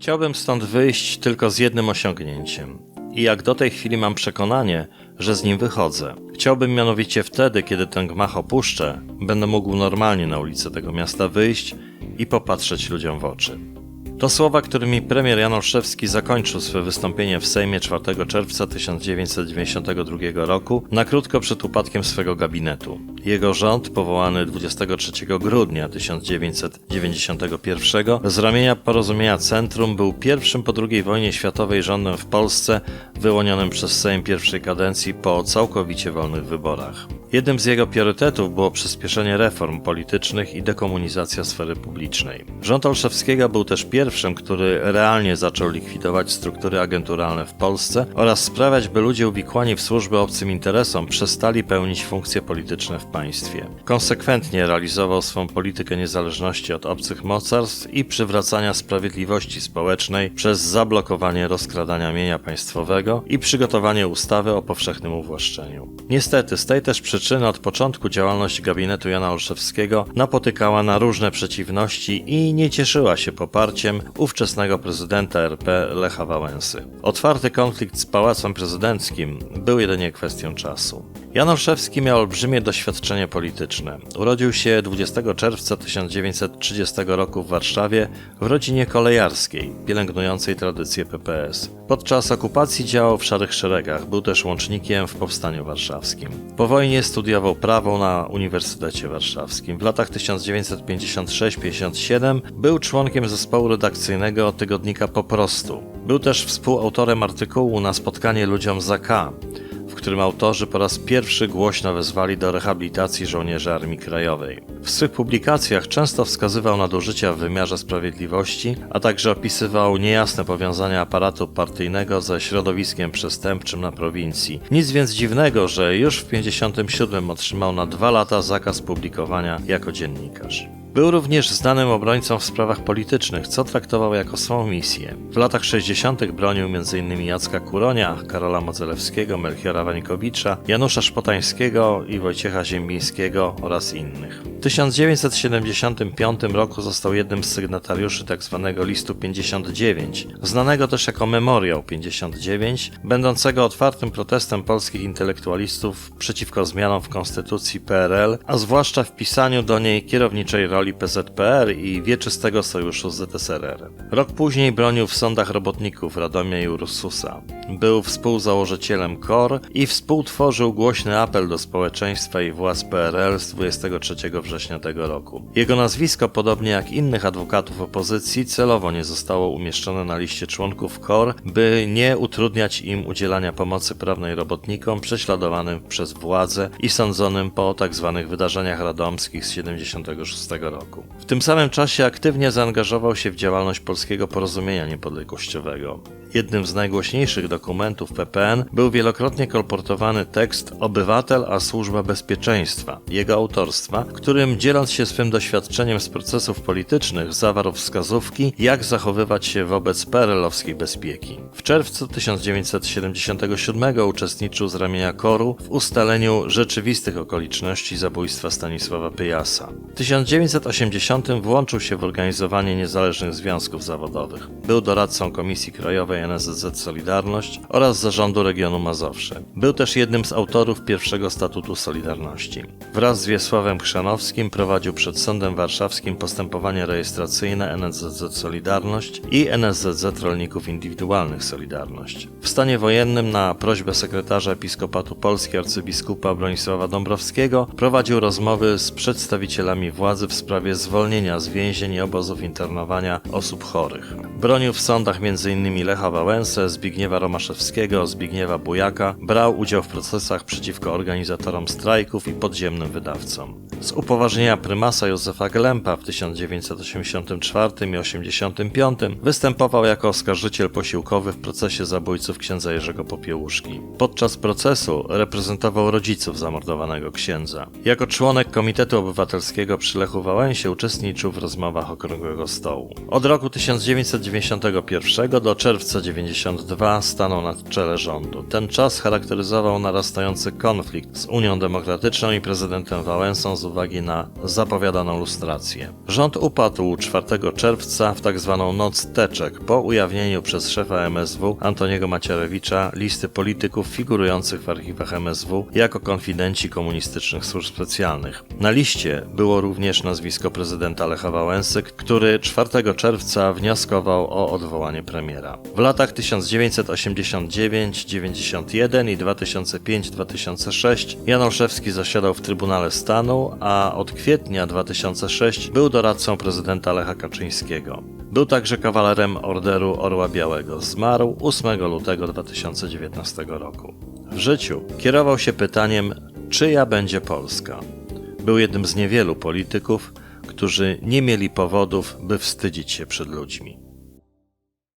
Chciałbym stąd wyjść tylko z jednym osiągnięciem. I jak do tej chwili mam przekonanie, że z nim wychodzę. Chciałbym mianowicie wtedy, kiedy ten gmach opuszczę, będę mógł normalnie na ulicę tego miasta wyjść i popatrzeć ludziom w oczy. To słowa, którymi premier Jan Olszewski zakończył swe wystąpienie w Sejmie 4 czerwca 1992 roku, na krótko przed upadkiem swego gabinetu. Jego rząd, powołany 23 grudnia 1991 z ramienia porozumienia Centrum, był pierwszym po II wojnie światowej rządem w Polsce wyłonionym przez Sejm pierwszej kadencji po całkowicie wolnych wyborach. Jednym z jego priorytetów było przyspieszenie reform politycznych i dekomunizacja sfery publicznej. Rząd Olszewskiego był też pierwszym, który realnie zaczął likwidować struktury agenturalne w Polsce oraz sprawiać, by ludzie uwikłani w służby obcym interesom przestali pełnić funkcje polityczne w państwie. Konsekwentnie realizował swą politykę niezależności od obcych mocarstw i przywracania sprawiedliwości społecznej przez zablokowanie rozkradania mienia państwowego i przygotowanie ustawy o powszechnym uwłaszczeniu. Niestety, z tej też przyczyny od początku działalność gabinetu Jana Olszewskiego napotykała na różne przeciwności i nie cieszyła się poparciem ówczesnego prezydenta RP Lecha Wałęsy. Otwarty konflikt z Pałacem Prezydenckim był jedynie kwestią czasu. Jan Olszewski miał olbrzymie doświadczenie polityczne. Urodził się 20 czerwca 1930 roku w Warszawie w rodzinie kolejarskiej, pielęgnującej tradycje PPS. Podczas okupacji działał w Szarych Szeregach, był też łącznikiem w Powstaniu Warszawskim. Po wojnie studiował prawo na Uniwersytecie Warszawskim. W latach 1956-57 był członkiem zespołu redakcyjnego tygodnika Po prostu. Był też współautorem artykułu na spotkanie ludziom za K, w którym autorzy po raz pierwszy głośno wezwali do rehabilitacji żołnierzy Armii Krajowej. W swych publikacjach często wskazywał nadużycia w wymiarze sprawiedliwości, a także opisywał niejasne powiązania aparatu partyjnego ze środowiskiem przestępczym na prowincji. Nic więc dziwnego, że już w 1957 otrzymał na dwa lata zakaz publikowania jako dziennikarz. Był również znanym obrońcą w sprawach politycznych, co traktował jako swą misję. W latach 60. bronił m.in. Jacka Kuronia, Karola Modzelewskiego, Melchiora Wańkowicza, Janusza Szpotańskiego i Wojciecha Ziembińskiego oraz innych. W 1975 roku został jednym z sygnatariuszy tzw. listu 59, znanego też jako Memoriał 59, będącego otwartym protestem polskich intelektualistów przeciwko zmianom w konstytucji PRL, a zwłaszcza wpisaniu do niej kierowniczej roli PZPR i wieczystego sojuszu z ZSRR. Rok później bronił w sądach robotników Radomia i Ursusa. Był współzałożycielem KOR i współtworzył głośny apel do społeczeństwa i władz PRL z 23 września tego roku. Jego nazwisko, podobnie jak innych adwokatów opozycji, celowo nie zostało umieszczone na liście członków KOR, by nie utrudniać im udzielania pomocy prawnej robotnikom prześladowanym przez władze i sądzonym po tzw. Tak wydarzeniach radomskich z 76 roku. W tym samym czasie aktywnie zaangażował się w działalność Polskiego Porozumienia Niepodległościowego. Jednym z najgłośniejszych dokumentów PPN był wielokrotnie kolportowany tekst Obywatel a służba bezpieczeństwa, jego autorstwa, którym dzieląc się swym doświadczeniem z procesów politycznych zawarł wskazówki, jak zachowywać się wobec perelowskiej bezpieki. W czerwcu 1977 uczestniczył z ramienia koru w ustaleniu rzeczywistych okoliczności zabójstwa Stanisława Pyjasa. W 1980 włączył się w organizowanie niezależnych związków zawodowych. Był doradcą Komisji Krajowej NSZZ Solidarność oraz Zarządu Regionu Mazowsze. Był też jednym z autorów pierwszego statutu Solidarności. Wraz z Wiesławem Chrzanowskim prowadził przed Sądem Warszawskim postępowanie rejestracyjne NSZZ Solidarność i NSZZ Rolników Indywidualnych Solidarność. W stanie wojennym na prośbę sekretarza Episkopatu Polski arcybiskupa Bronisława Dąbrowskiego prowadził rozmowy z przedstawicielami władzy w sprawie zwolnienia z więzień i obozów internowania osób chorych. Bronił w sądach m.in. Lecha Wałęsę, Zbigniewa Romaszewskiego, Zbigniewa Bujaka, brał udział w procesach przeciwko organizatorom strajków i podziemnym wydawcom. Z upoważnienia prymasa Józefa Glempa w 1984 i 1985 występował jako oskarżyciel posiłkowy w procesie zabójców księdza Jerzego Popiełuszki. Podczas procesu reprezentował rodziców zamordowanego księdza. Jako członek Komitetu Obywatelskiego przy Lechu Wałęsie Wałęsie uczestniczył w rozmowach Okrągłego Stołu. Od roku 1991 do czerwca 1992 stanął na czele rządu. Ten czas charakteryzował narastający konflikt z Unią Demokratyczną i prezydentem Wałęsą z uwagi na zapowiadaną lustrację. Rząd upadł 4 czerwca w tzw. noc teczek po ujawnieniu przez szefa MSW Antoniego Macierewicza listy polityków figurujących w archiwach MSW jako konfidenci komunistycznych służb specjalnych. Na liście było również nazwisko prezydenta Lecha Wałęsy, który 4 czerwca wnioskował o odwołanie premiera. W latach 1989-91 i 2005-2006 Jan Olszewski zasiadał w Trybunale Stanu, a od kwietnia 2006 był doradcą prezydenta Lecha Kaczyńskiego. Był także kawalerem Orderu Orła Białego. Zmarł 8 lutego 2019 roku. W życiu kierował się pytaniem, czyja będzie Polska. Był jednym z niewielu polityków, którzy nie mieli powodów, by wstydzić się przed ludźmi.